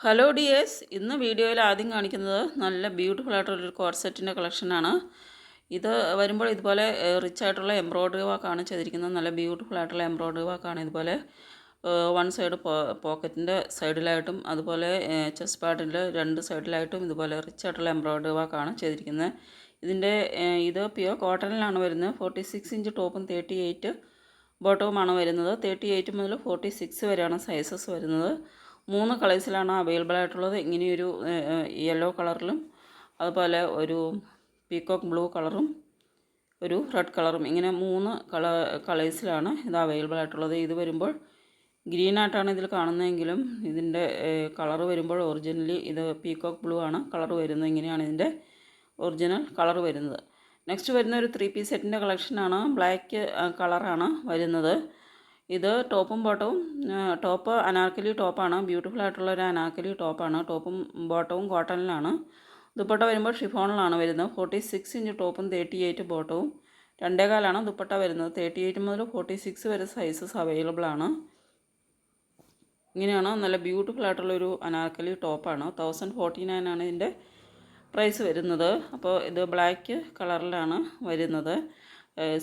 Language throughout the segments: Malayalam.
ഹലോ ഡിയേഴ്സ് ഇന്ന് വീഡിയോയിൽ ആദ്യം കാണിക്കുന്നത് നല്ല ബ്യൂട്ടിഫുൾ ആയിട്ടുള്ളൊരു കോർസെറ്റിന്റെ കളക്ഷനാണ് ഇത് വരുമ്പോൾ ഇതുപോലെ റിച്ച് ആയിട്ടുള്ള എംബ്രോയ്ഡറി വർക്കാണ് ചെയ്തിരിക്കുന്നത്. നല്ല ബ്യൂട്ടിഫുൾ ആയിട്ടുള്ള എംബ്രോയ്ഡറി വർക്കാണ് ഇതുപോലെ. വൺ സൈഡ് പോക്കറ്റിന്റെ സൈഡിലായിട്ടും അതുപോലെ ചെസ്റ്റ് പാർട്ടിന്റെ രണ്ട് സൈഡിലായിട്ടും ഇതുപോലെ റിച്ച് ആയിട്ടുള്ള എംബ്രോയ്ഡറി വർക്കാണ് ചെയ്തിരിക്കുന്നത്. ഇതിന്റെ ഇത് പ്യുവർ കോട്ടണിലാണ് വരുന്നത്. ഫോർട്ടി സിക്സ് ഇഞ്ച് ടോപ്പും തേർട്ടി എയ്റ്റ് ബോട്ടവുമാണ് വരുന്നത്. തേർട്ടി എയ്റ്റ് മുതൽ ഫോർട്ടി സിക്സ് വരെയാണ് സൈസസ് വരുന്നത്. മൂന്ന് കളേഴ്സിലാണ് അവൈലബിൾ ആയിട്ടുള്ളത്. ഇങ്ങനെയൊരു യെല്ലോ കളറിലും അതുപോലെ ഒരു പീക്കോക്ക് ബ്ലൂ കളറും ഒരു റെഡ് കളറും ഇങ്ങനെ മൂന്ന് കള കളേഴ്സിലാണ് ഇത് അവൈലബിൾ ആയിട്ടുള്ളത്. ഇത് വരുമ്പോൾ ഗ്രീൻ ആയിട്ടാണ് ഇതിൽ കാണുന്നതെങ്കിലും ഇതിന്റെ കളർ വരുമ്പോൾ ഒറിജിനലി ഇത് പീക്കോക്ക് ബ്ലൂ ആണ്. കളർ വരുന്നത് ഇങ്ങനെയാണ് ഇതിന്റെ ഒറിജിനൽ കളർ വരുന്നത്. നെക്സ്റ്റ് വരുന്ന ഒരു ത്രീ പീസ് സെറ്റിന്റെ കളക്ഷനാണ് ബ്ലാക്ക് കളറാണ് വരുന്നത്. ഇത് ടോപ്പും ബോട്ടവും ടോപ്പ് അനാർക്കലി ടോപ്പാണ്. ബ്യൂട്ടിഫുൾ ആയിട്ടുള്ള ഒരു അനാർക്കലി ടോപ്പാണ്. ടോപ്പും ബോട്ടവും കോട്ടണിലാണ്. ദുപ്പട്ട വരുമ്പോൾ ഷിഫോണിലാണ് വരുന്നത്. ഫോർട്ടി സിക്സ് ഇഞ്ച് ടോപ്പും തേർട്ടി എയ്റ്റ് ബോട്ടവും. രണ്ടേകാലാണ് ദുപ്പട്ട വരുന്നത്. തേർട്ടി എയ്റ്റ് മുതൽ ഫോർട്ടി സിക്സ് വരെ സൈസസ് അവൈലബിൾ ആണ്. ഇങ്ങനെയാണ് നല്ല ബ്യൂട്ടിഫുൾ ആയിട്ടുള്ളൊരു അനാർക്കലി ടോപ്പാണ്. തൗസൻഡ് ഫോർട്ടി നയൻ ആണ് ഇതിന്റെ പ്രൈസ് വരുന്നത്. അപ്പോൾ ഇത് ബ്ലാക്ക് കളറിലാണ് വരുന്നത്.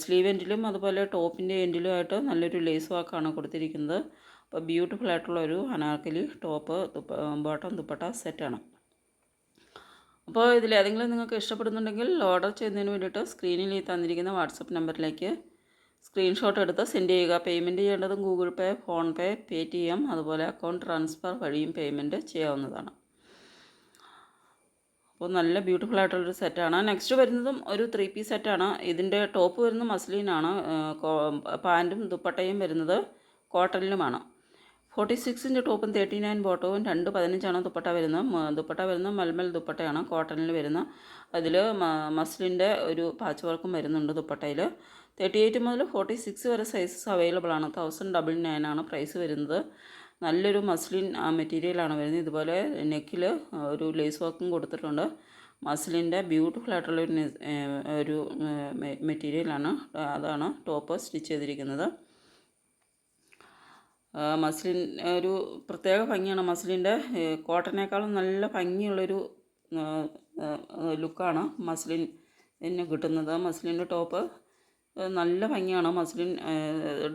സ്ലീവ് എൻഡിലും അതുപോലെ ടോപ്പിന്റെ എൻഡിലും ആയിട്ട് നല്ലൊരു ലേസ് വാക്കാണ് കൊടുത്തിരിക്കുന്നത്. അപ്പോൾ ബ്യൂട്ടിഫുൾ ആയിട്ടുള്ള ഒരു അനാർക്കലി ടോപ്പ് ബോട്ടം ദുപ്പട്ട സെറ്റാണ്. അപ്പോൾ ഇതിൽ ഏതെങ്കിലും നിങ്ങൾക്ക് ഇഷ്ടപ്പെടുന്നുണ്ടെങ്കിൽ ഓർഡർ ചെയ്യുന്നതിന് വേണ്ടിയിട്ട് സ്ക്രീനിൽ ഈ തന്നിരിക്കുന്ന വാട്സപ്പ് നമ്പറിലേക്ക് സ്ക്രീൻഷോട്ട് എടുത്ത് സെൻഡ് ചെയ്യുക. പേയ്മെന്റ് ചെയ്യേണ്ടതും ഗൂഗിൾ പേ ഫോൺ പേ പേ അതുപോലെ അക്കൗണ്ട് ട്രാൻസ്ഫർ വഴിയും പേയ്മെന്റ് ചെയ്യാവുന്നതാണ്. അപ്പോൾ നല്ല ബ്യൂട്ടിഫുൾ ആയിട്ടുള്ളൊരു സെറ്റാണ് നെക്സ്റ്റ് വരുന്നതും ഒരു ത്രീ പീസ് സെറ്റാണ് ഇതിന്റെ ടോപ്പ് വരുന്നത് മസ്ലിനാണ് പാന്റും ദുപ്പട്ടയും വരുന്നത് കോട്ടണിലുമാണ്. ഫോർട്ടി സിക്സിന്റെ ടോപ്പും തേർട്ടി നയൻ ബോട്ടവും രണ്ട് പതിനഞ്ചാണ് ദുപ്പട്ട വരുന്നത്. ദുപ്പട്ട വരുന്നത് മൽമൽ ദുപ്പട്ടയാണ് കോട്ടണിൽ വരുന്ന അതിൽ മസ്ലിന്റെ ഒരു പാച്ച് വർക്കും വരുന്നുണ്ട് ദുപ്പട്ടയിൽ. തേർട്ടി എയ്റ്റ് മുതൽ ഫോർട്ടി സിക്സ് വരെ സൈസസ് അവൈലബിൾ ആണ്. തൗസൻഡ് ഡബിൾ നയൻ ആണ് പ്രൈസ് വരുന്നത്. നല്ലൊരു മസ്ലിൻ മെറ്റീരിയലാണ് വരുന്നത്. ഇതുപോലെ നെക്കിൽ ഒരു ലേസ് വർക്കും കൊടുത്തിട്ടുണ്ട്. മസ്ലിന്റെ ബ്യൂട്ടിഫുൾ ആയിട്ടുള്ള ഒരു മെറ്റീരിയലാണ് അതാണ് ടോപ്പ് സ്റ്റിച്ച് ചെയ്തിരിക്കുന്നത്. മസ്ലിൻ ഒരു പ്രത്യേക ഭംഗിയാണ് മസ്ലിന്റെ കോട്ടനേക്കാളും നല്ല ഭംഗിയുള്ളൊരു ലുക്കാണ് മസ്ലിൻ എന്നെ കിട്ടുന്നത്. മസ്ലിന്റെ ടോപ്പ് നല്ല ഭംഗിയാണ് മസ്ലിൻ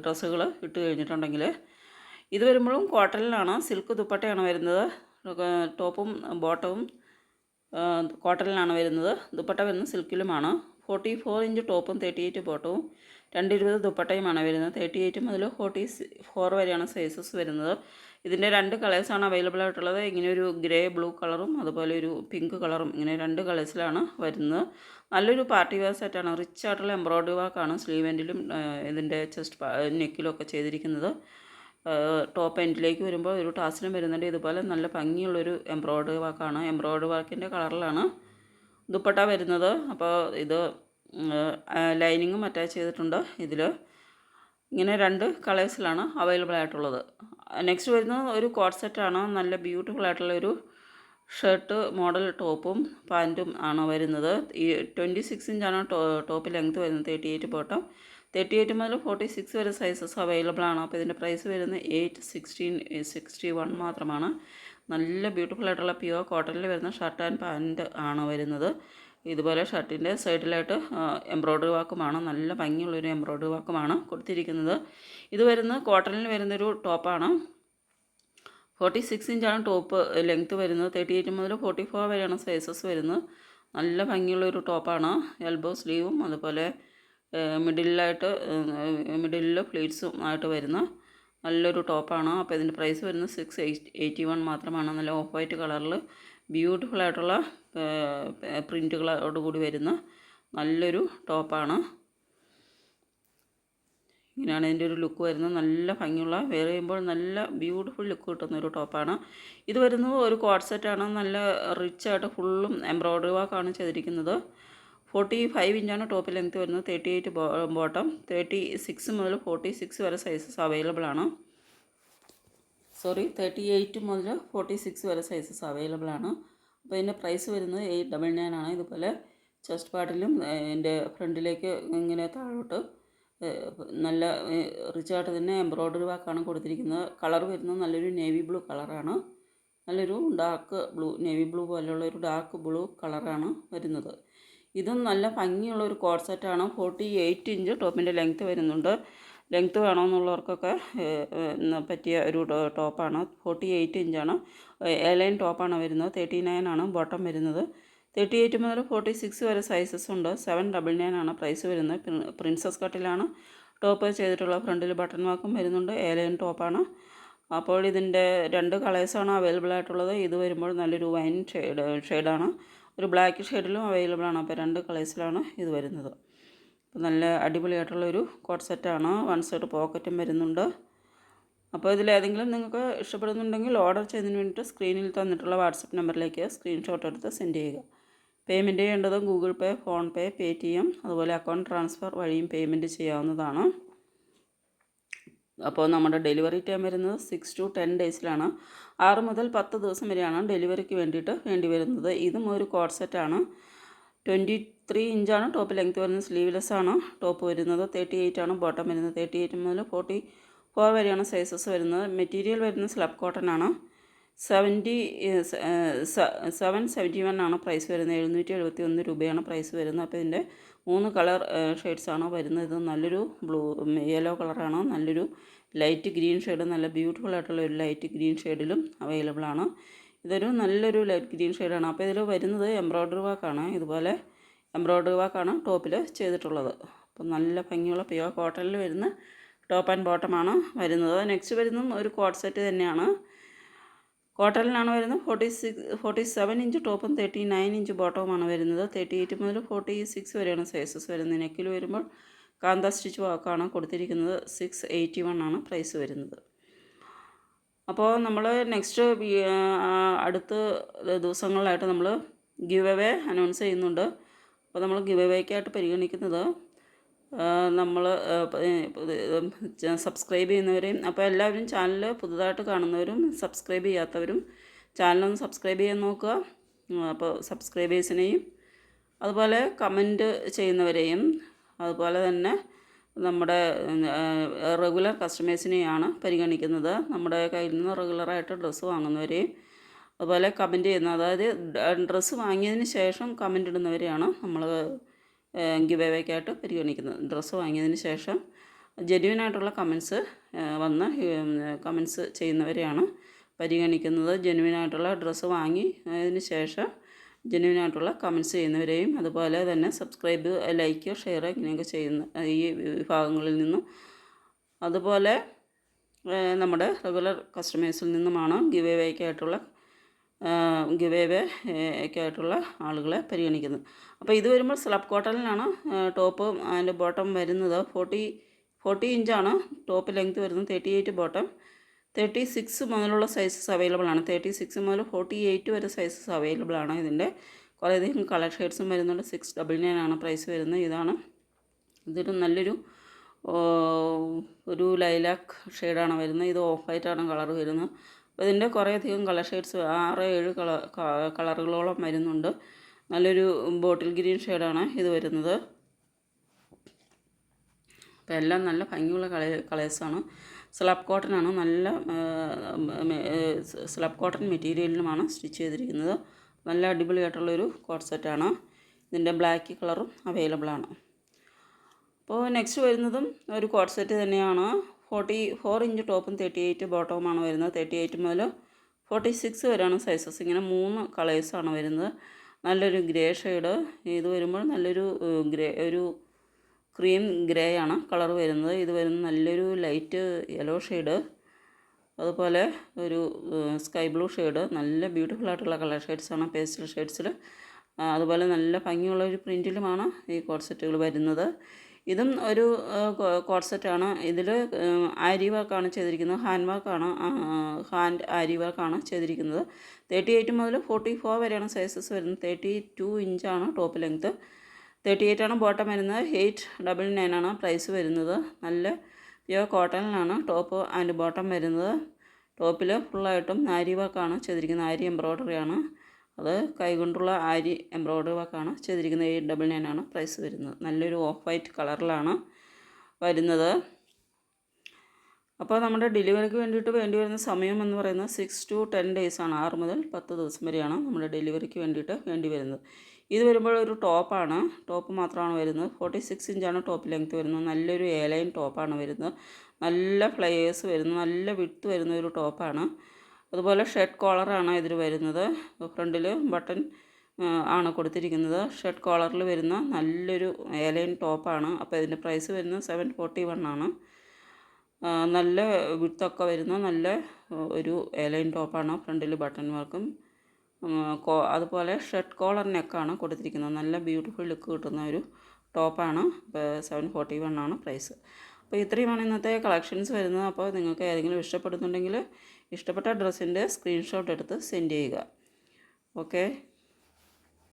ഡ്രസ്സുകൾ ഇട്ട് കഴിഞ്ഞിട്ടുണ്ടെങ്കിൽ ഇത് വരുമ്പോഴും കോട്ടണിലാണ് സിൽക്ക് ദുപ്പട്ടയാണ് വരുന്നത്. ടോപ്പും ബോട്ടവും കോട്ടണിലാണ് വരുന്നത്. ദുപ്പട്ട വരുന്നത് സിൽക്കിലുമാണ്. ഫോർട്ടി ഫോർ ഇഞ്ച് ടോപ്പും തേർട്ടി എയ്റ്റ് ബോട്ടവും രണ്ട് ഇരുപത് ദുപ്പട്ടയുമാണ് വരുന്നത്. തേർട്ടി എയ്റ്റ് മുതൽ ഫോർട്ടി ഫോർ വരെയാണ് സൈസസ് വരുന്നത്. ഇതിന്റെ രണ്ട് കളേഴ്സാണ് അവൈലബിൾ ആയിട്ടുള്ളത്. ഇങ്ങനെ ഒരു ഗ്രേ ബ്ലൂ കളറും അതുപോലെ ഒരു പിങ്ക് കളറും ഇങ്ങനെ രണ്ട് കളേഴ്സിലാണ് വരുന്നത്. നല്ലൊരു പാർട്ടി വെയർ സെറ്റാണ്. റിച്ച് ആയിട്ടുള്ള എംബ്രോയ്ഡറി വർക്കാണ് സ്ലീവ് എൻഡിലും ഇതിന്റെ ചെസ്റ്റ് നെക്കിലും ഒക്കെ ചെയ്തിരിക്കുന്നത്. ടോപ്പ് എൻഡിലേക്ക് വരുമ്പോൾ ഒരു ടാസിനും വരുന്നുണ്ട്. ഇതുപോലെ നല്ല ഭംഗിയുള്ളൊരു എംബ്രോയ്ഡറി വർക്കാണ് എംബ്രോയ്ഡറി വർക്കിന്റെ കളറിലാണ് ദുപ്പട്ട വരുന്നത്. അപ്പോൾ ഇത് ലൈനിങ്ങും അറ്റാച്ച് ചെയ്തിട്ടുണ്ട്. ഇതിൽ ഇങ്ങനെ രണ്ട് കളേഴ്സിലാണ് അവൈലബിൾ ആയിട്ടുള്ളത്. നെക്സ്റ്റ് വരുന്നത് ഒരു കോട്ട് സെറ്റാണ് നല്ല ബ്യൂട്ടിഫുൾ ആയിട്ടുള്ള ഒരു ഷർട്ട് മോഡൽ ടോപ്പും പാന്റും ആണ് വരുന്നത്. ഈ ട്വന്റി സിക്സ് ഇഞ്ചാണ് ടോപ്പ് ലെങ്ത് വരുന്നത് thirty eight bottom thirty eight മുതൽ ഫോർട്ടി സിക്സ് വരെ സൈസസ് അവൈലബിൾ ആണ്. അപ്പോൾ ഇതിന്റെ പ്രൈസ് വരുന്നത് എയ്റ്റ് സിക്സ്റ്റീൻ സിക്സ്റ്റി വൺ മാത്രമാണ്. നല്ല ബ്യൂട്ടിഫുൾ ആയിട്ടുള്ള പ്യുവർ കോട്ടണിൽ വരുന്ന ഷർട്ട് ആൻഡ് പാന്റ് ആണ് വരുന്നത്. ഇതുപോലെ ഷർട്ടിന്റെ സൈഡിലായിട്ട് എംബ്രോയ്ഡറി വാക്കുമാണ് നല്ല ഭംഗിയുള്ളൊരു എംബ്രോയ്ഡറി വാക്കുമാണ് കൊടുത്തിരിക്കുന്നത്. ഇത് വരുന്ന കോട്ടണിൽ വരുന്നൊരു ടോപ്പാണ് ഫോർട്ടി സിക്സ് ഇഞ്ചാണ് ടോപ്പ് ലെങ്ത്ത് വരുന്നത്. തേർട്ടി എയ്റ്റ് മുതൽ ഫോർട്ടി ഫോർ വരെയാണ് സൈസസ് വരുന്നത്. നല്ല ഭംഗിയുള്ളൊരു ടോപ്പാണ് എൽബോ സ്ലീവും അതുപോലെ മിഡിലായിട്ട് മിഡിലിൽ പ്ലീറ്റ്സും ആയിട്ട് വരുന്ന നല്ലൊരു ടോപ്പാണ്. അപ്പോൾ ഇതിന്റെ പ്രൈസ് വരുന്നത് സിക്സ് എയ്റ്റ് വൺ മാത്രമാണ്. നല്ല ഓഫ് വൈറ്റ് കളറിൽ ബ്യൂട്ടിഫുൾ ആയിട്ടുള്ള പ്രിന്റുകളോട് കൂടി വരുന്ന നല്ലൊരു ടോപ്പാണ്. ഇങ്ങനെയാണ് ഇതിന്റെ ഒരു ലുക്ക് വരുന്നത്. നല്ല ഭംഗിയുള്ള വെയർ ചെയ്യുമ്പോൾ നല്ല ബ്യൂട്ടിഫുൾ ലുക്ക് കിട്ടുന്ന ഒരു ടോപ്പാണ്. ഇത് വരുന്നത് ഒരു കോഡ് സെറ്റാണ്. നല്ല റിച്ച് ആയിട്ട് ഫുള്ളും എംബ്രോയ്ഡറി വർക്കാണ് ചെയ്തിരിക്കുന്നത്. ഫോർട്ടി ഫൈവ് ഇഞ്ചാണ് ടോപ്പ് ലെങ്ത് വരുന്നത്. Thirty eight bottom thirty six മുതൽ ഫോർട്ടി സിക്സ് വരെ സൈസസ് അവൈലബിൾ ആണ്. സോറി തേർട്ടി എയ്റ്റ് മുതൽ ഫോർട്ടി സിക്സ് വരെ സൈസസ് അവൈലബിൾ ആണ്. അപ്പോൾ ഇതിന്റെ പ്രൈസ് വരുന്നത് എയ്റ്റ് ഡബിൾ നയൻ ആണ്. ഇതുപോലെ ചെസ്റ്റ് പാർട്ടിലും എന്റെ ഫ്രണ്ടിലേക്ക് ഇങ്ങനെ താഴോട്ട് നല്ല റിച്ചായിട്ട് തന്നെ എംബ്രോയ്ഡറി വർക്കാണ് കൊടുത്തിരിക്കുന്നത്. കളർ വരുന്നത് നല്ലൊരു നേവി ബ്ലൂ കളറാണ് നല്ലൊരു ഡാർക്ക് ബ്ലൂ നേവി ബ്ലൂ പോലെയുള്ള ഒരു ഡാർക്ക് ബ്ലൂ കളറാണ് വരുന്നത്. ഇതും നല്ല ഭംഗിയുള്ള ഒരു കോഡ് സെറ്റാണ്. ഫോർട്ടി എയ്റ്റ് ഇഞ്ച് ടോപ്പിന്റെ ലെങ്ത്ത് വരുന്നുണ്ട്. ലെങ്ത്ത് വേണമെന്നുള്ളവർക്കൊക്കെ പറ്റിയ ഒരു ടോപ്പാണ്. ഫോർട്ടി എയ്റ്റ് ഇഞ്ചാണ് എലൈൻ ടോപ്പാണ് വരുന്നത്. തേർട്ടി നയൻ ആണ് ബോട്ടം വരുന്നത്. തേർട്ടി എയ്റ്റ് മുതൽ ഫോർട്ടി സിക്സ് വരെ സൈസസ് ഉണ്ട്. സെവൻ ഡബിൾ നയൻ ആണ് പ്രൈസ് വരുന്നത്. പ്രിൻസസ് കട്ടിലാണ്. ടോപ്പ് ചെയ്തിട്ടുള്ള ഫ്രണ്ടിൽ ബട്ടൺ വാക്കും വരുന്നുണ്ട്. എലൈൻ ടോപ്പാണ്. അപ്പോൾ ഇതിന്റെ രണ്ട് കളേഴ്സാണ് അവൈലബിൾ ആയിട്ടുള്ളത്. ഇത് വരുമ്പോൾ നല്ലൊരു വൈൻ ഷെയ്ഡ് ഷെയ്ഡാണ്. ഒരു ബ്ലാക്ക് ഷെയ്ഡിലും അവൈലബിൾ ആണ്. അപ്പോൾ രണ്ട് കളേഴ്സിലാണ് ഇത് വരുന്നത്. അപ്പോൾ നല്ല അടിപൊളിയായിട്ടുള്ള ഒരു കോട്ട് സെറ്റാണ്. വൺ സൈഡ് പോക്കറ്റും വരുന്നുണ്ട്. അപ്പോൾ ഇതിലേതെങ്കിലും നിങ്ങൾക്ക് ഇഷ്ടപ്പെടുന്നുണ്ടെങ്കിൽ ഓർഡർ ചെയ്യുന്നതിന് വേണ്ടിയിട്ട് സ്ക്രീനിൽ തന്നിട്ടുള്ള വാട്സപ്പ് നമ്പറിലേക്ക് സ്ക്രീൻഷോട്ട് എടുത്ത് സെൻഡ് ചെയ്യുക. പേയ്മെന്റ് ചെയ്യേണ്ടത് Google Pay PhonePe Paytm അതുപോലെ അക്കൗണ്ട് ട്രാൻസ്ഫർ വഴിയും പേയ്മെന്റ് ചെയ്യാവുന്നതാണ്. അപ്പോൾ നമ്മുടെ ഡെലിവറി ടൈം വരുന്നത് സിക്സ് ടു ടെൻ ഡേയ്സിലാണ്. ആറ് മുതൽ പത്ത് ദിവസം വരെയാണ് ഡെലിവറിക്ക് വേണ്ടിയിട്ട് വേണ്ടി വരുന്നത്. ഇതും ഒരു കോഡ് സെറ്റാണ്. ട്വന്റി ത്രീ ഇഞ്ചാണ് ടോപ്പ് ലെങ്ത് വരുന്നത്. സ്ലീവ്ലെസ് ആണ് ടോപ്പ് വരുന്നത്. തേർട്ടി എയ്റ്റ് ആണ് ബോട്ടം വരുന്നത്. തേർട്ടി എയ്റ്റ് മുതൽ ഫോർട്ടി ഫോർ വരെയാണ് സൈസസ് വരുന്നത്. മെറ്റീരിയൽ വരുന്നത് സ്ലബ് കോട്ടൺ ആണ്. സെവന്റി സെവൻ സെവന്റി വൺ ആണ് പ്രൈസ് വരുന്നത്. എഴുന്നൂറ്റി എഴുപത്തി ഒന്ന് രൂപയാണ് പ്രൈസ് വരുന്നത്. അപ്പോൾ ഇതിന്റെ മൂന്ന് കളർ ഷെയ്ഡ്സ് ആണ് വരുന്നത്. നല്ലൊരു ബ്ലൂ യെല്ലോ കളറാണ് നല്ലൊരു ലൈറ്റ് ഗ്രീൻ ഷെയ്ഡ് നല്ല ബ്യൂട്ടിഫുൾ ആയിട്ടുള്ള ഒരു ലൈറ്റ് ഗ്രീൻ ഷെയ്ഡിലും അവൈലബിൾ ആണ്. ഇതൊരു നല്ലൊരു ലൈറ്റ് ഗ്രീൻ ഷെയ്ഡാണ്. അപ്പോൾ ഇതിൽ വരുന്നത് എംബ്രോയ്ഡറി വർക്കാണ്. ഇതുപോലെ എംബ്രോയ്ഡറി വർക്കാണ് ടോപ്പിൽ ചെയ്തിട്ടുള്ളത്. അപ്പം നല്ല ഭംഗിയുള്ള പിയോ കോട്ടണിൽ വരുന്ന ടോപ്പ് ആൻഡ് ബോട്ടമാണ് വരുന്നത്. നെക്സ്റ്റ് വരുന്നതും ഒരു കോട്ട് സെറ്റ് തന്നെയാണ്. കോട്ടണിലാണ് വരുന്നത്? Forty six forty seven inch ടോപ്പും തേർട്ടി നയൻ ഇഞ്ച് ബോട്ടവുമാണ് വരുന്നത്. തേർട്ടി എയ്റ്റ് മുതൽ ഫോർട്ടി സിക്സ് വരെയാണ് സൈസസ് വരുന്നത്. നെക്കിൽ വരുമ്പോൾ കാന്ത സ്റ്റിച്ച് വാക്കാണ് കൊടുത്തിരിക്കുന്നത്. സിക്സ് എയ്റ്റി വൺ ആണ് പ്രൈസ് വരുന്നത്. അപ്പോൾ നമ്മൾ നെക്സ്റ്റ് അടുത്ത ദിവസങ്ങളിലായിട്ട് നമ്മൾ ഗിവ് അവേ അനൗൺസ് ചെയ്യുന്നുണ്ട്. അപ്പോൾ നമ്മൾ ഗിവ് അവേക്കായിട്ട് പരിഗണിക്കുന്നത് നമ്മൾ സബ്സ്ക്രൈബ് ചെയ്യുന്നവരെയും അപ്പോൾ എല്ലാവരും ചാനൽ പുതുതായിട്ട് കാണുന്നവരും സബ്സ്ക്രൈബ് ചെയ്യാത്തവരും ചാനലൊന്ന് സബ്സ്ക്രൈബ് ചെയ്യാൻ നോക്കുക. അപ്പോൾ സബ്സ്ക്രൈബേഴ്സിനെയും അതുപോലെ കമന്റ് ചെയ്യുന്നവരെയും അതുപോലെ തന്നെ നമ്മുടെ റെഗുലർ കസ്റ്റമേഴ്സിനെയാണ് പരിഗണിക്കുന്നത്. നമ്മുടെ കയ്യിൽ നിന്ന് റെഗുലറായിട്ട് ഡ്രസ്സ് വാങ്ങുന്നവരെയും അതുപോലെ കമന്റ് ചെയ്യുന്ന അതായത് ഡ്രസ്സ് വാങ്ങിയതിന് ശേഷം കമന്റ് ഇടുന്നവരെയാണ് നമ്മൾ ഗിവ് പരിഗണിക്കുന്നത്. ഡ്രസ്സ് വാങ്ങിയതിന് ശേഷം ജെന്യുവൻ ആയിട്ടുള്ള കമൻസ് വന്ന് കമൻസ് ചെയ്യുന്നവരെയാണ് പരിഗണിക്കുന്നത്. ജെന്യുവൻ ആയിട്ടുള്ള ഡ്രസ്സ് വാങ്ങി അതിന് ശേഷം ജെന്യുവൻ ആയിട്ടുള്ള കമൻസ് ചെയ്യുന്നവരെയും അതുപോലെ തന്നെ സബ്സ്ക്രൈബ് ലൈക്ക് ഷെയർ ഇങ്ങനെയൊക്കെ ചെയ്യുന്ന ഈ വിഭാഗങ്ങളിൽ നിന്നും അതുപോലെ നമ്മുടെ റെഗുലർ കസ്റ്റമേഴ്സിൽ നിന്നുമാണ് ഗിവ് ഗിവ് അവേ ഒക്കെ ആയിട്ടുള്ള ആളുകളെ പരിഗണിക്കുന്നത്. അപ്പോൾ ഇത് വരുമ്പോൾ സ്ലബ് കോട്ടണിലാണ് ടോപ്പ് അതിന്റെ ബോട്ടം വരുന്നത്. ഫോർട്ടി ഫോർട്ടി ഇഞ്ചാണ് ടോപ്പ് ലെങ്ത് വരുന്നത്. Thirty eight bottom. Thirty six മുതലുള്ള സൈസസ് അവൈലബിൾ ആണ്. തേർട്ടി സിക്സ് മുതൽ ഫോർട്ടി എയ്റ്റ് വരെ സൈസസ് അവൈലബിൾ ആണ് ഇതിന്റെ. കുറേയധികം കളർ ഷെയ്ഡ്സും വരുന്നുണ്ട്. സിക്സ് ഡബിൾ നയൻ ആണ് പ്രൈസ് വരുന്നത്. ഇതാണ്. ഇതൊരു നല്ലൊരു ഒരു ലൈലാക്ക് ഷെയ്ഡാണ് വരുന്നത്. ഇത് ഓഫ് വൈറ്റാണ് കളർ വരുന്നത്. അപ്പോൾ ഇതിന്റെ കുറേയധികം കളർ ഷെയ്ഡ്സ് ആറ് ഏഴ് കളർ കളറുകളോളം വരുന്നുണ്ട്. നല്ലൊരു ബോട്ടിൽ ഗ്രീൻ ഷെയ്ഡാണ് ഇത് വരുന്നത്. അപ്പോൾ എല്ലാം നല്ല ഭംഗിയുള്ള കളേ കളേഴ്സാണ്. സ്ലബ് കോട്ടനാണ് നല്ല സ്ലബ് കോട്ടൺ മെറ്റീരിയലിലുമാണ് സ്റ്റിച്ച് ചെയ്തിരിക്കുന്നത്. നല്ല അടിപൊളിയായിട്ടുള്ളൊരു കോട്ട് സെറ്റാണ് ഇതിന്റെ ബ്ലാക്ക് കളറും അവൈലബിൾ ആണ് അപ്പോൾ നെക്സ്റ്റ് വരുന്നതും ഒരു കോട്ട് സെറ്റ് തന്നെയാണ്. ഫോർട്ടി ഫോർ ഇഞ്ച് ടോപ്പും തേർട്ടി എയ്റ്റ് ബോട്ടവുമാണ് വരുന്നത്. തേർട്ടി എയ്റ്റ് മുതൽ ഫോർട്ടി സിക്സ് വരെയാണ് സൈസസ്. ഇങ്ങനെ മൂന്ന് കളേഴ്സാണ് വരുന്നത്. നല്ലൊരു ഗ്രേ ഷെയ്ഡ്. ഇത് വരുമ്പോൾ നല്ലൊരു ഗ്രേ ഒരു ക്രീം ഗ്രേ ആണ് കളർ വരുന്നത്. ഇത് വരുന്ന നല്ലൊരു ലൈറ്റ് യെല്ലോ ഷെയ്ഡ്. അതുപോലെ ഒരു സ്കൈ ബ്ലൂ ഷെയ്ഡ്. നല്ല ബ്യൂട്ടിഫുൾ ആയിട്ടുള്ള കളർ ഷെയ്ഡ്സാണ് പേസ്റ്റൽ ഷെയ്ഡ്സിൽ അതുപോലെ നല്ല ഭംഗിയുള്ള ഒരു പ്രിന്റിലുമാണ് ഈ കോഡ് സെറ്റുകൾ വരുന്നത്. ഇതും ഒരു കോട്ട് സെറ്റാണ് ഇതിൽ ആരി വർക്കാണ് ചെയ്തിരിക്കുന്നത്. ഹാൻഡ് വർക്കാണ് ഹാൻഡ് ആരി വർക്കാണ് ചെയ്തിരിക്കുന്നത്. തേർട്ടി എയ്റ്റ് മുതൽ ഫോർട്ടി ഫോർ വരെയാണ് സൈസസ് വരുന്നത്. തേർട്ടി ടു ഇഞ്ചാണ് ടോപ്പ് ലെങ്ത് തേർട്ടി എയ്റ്റ് ആണ് ബോട്ടം വരുന്നത്. എയ്റ്റ് ഡബിൾ നയൻ ആണ് പ്രൈസ് വരുന്നത്. നല്ല പ്യുവർ കോട്ടണിലാണ് ടോപ്പ് ആൻഡ് ബോട്ടം വരുന്നത്. ടോപ്പിൽ ഫുള്ളായിട്ടും ആരി വർക്കാണ് ചെയ്തിരിക്കുന്നത്. ആരി എംബ്രോയ്ഡറി ആണ്. അത് കൈകൊണ്ടുള്ള ആരി എംബ്രോയ്ഡറി വർക്കാണ്. ചെയ്തിരിക്കുന്നത് എയ്റ്റ് ഡബിൾ നയൻ ആണ്. പ്രൈസ് വരുന്നത്. നല്ലൊരു ഓഫ് വൈറ്റ് കളറിലാണ് വരുന്നത്. അപ്പോൾ നമ്മുടെ ഡെലിവറിക്ക് വേണ്ടിയിട്ട് വേണ്ടി വരുന്ന സമയം എന്ന് പറയുന്നത് സിക്സ് ടു ടെൻ ഡേയ്സ് ആണ്. ആറ് മുതൽ പത്ത് ദിവസം വരെയാണ് നമ്മുടെ ഡെലിവറിക്ക് വേണ്ടിയിട്ട് വേണ്ടി വരുന്നത്. ഇത് വരുമ്പോൾ ഒരു ടോപ്പാണ് ടോപ്പ് മാത്രമാണ് വരുന്നത്. ഫോർട്ടി സിക്സ് ഇഞ്ചാണ് ടോപ്പ് ലെങ്ത് വരുന്നത്. നല്ലൊരു എ ലൈൻ ടോപ്പാണ് വരുന്നത്. നല്ല ഫ്ലയേഴ്സ് വരുന്നു നല്ല വിട്ട് വരുന്ന ഒരു ടോപ്പാണ് അതുപോലെ ഷർട്ട് കോളറാണ് ഇതിൽ വരുന്നത്. ഫ്രണ്ടിൽ ബട്ടൺ ആണ് കൊടുത്തിരിക്കുന്നത്. ഷർട്ട് കോളറിൽ വരുന്ന നല്ലൊരു ഏലൈൻ ടോപ്പാണ്. അപ്പോൾ ഇതിന്റെ പ്രൈസ് വരുന്നത് സെവൻ ഫോർട്ടി വൺ ആണ്. നല്ല വിത്തൊക്കെ വരുന്ന നല്ല ഒരു ഏലൈൻ ടോപ്പാണ് ഫ്രണ്ടിൽ ബട്ടൺ വർക്കും. അതുപോലെ ഷർട്ട് കോളർ നെക്കാണ് കൊടുത്തിരിക്കുന്നത്. നല്ല ബ്യൂട്ടിഫുൾ ലുക്ക് കിട്ടുന്ന ഒരു ടോപ്പാണ്. സെവൻ ഫോർട്ടി വൺ ആണ് പ്രൈസ്. അപ്പോൾ ഇത്രയുമാണ് ഇന്നത്തെ കളക്ഷൻസ് വരുന്നത്. അപ്പോൾ നിങ്ങൾക്ക് ഏതെങ്കിലും ഇഷ്ടപ്പെടുന്നുണ്ടെങ്കിൽ ഇഷ്ടപ്പെട്ട ഡ്രസ്സിന്റെ സ്ക്രീൻഷോട്ട് എടുത്ത് സെൻഡ് ചെയ്യുക. ഓക്കെ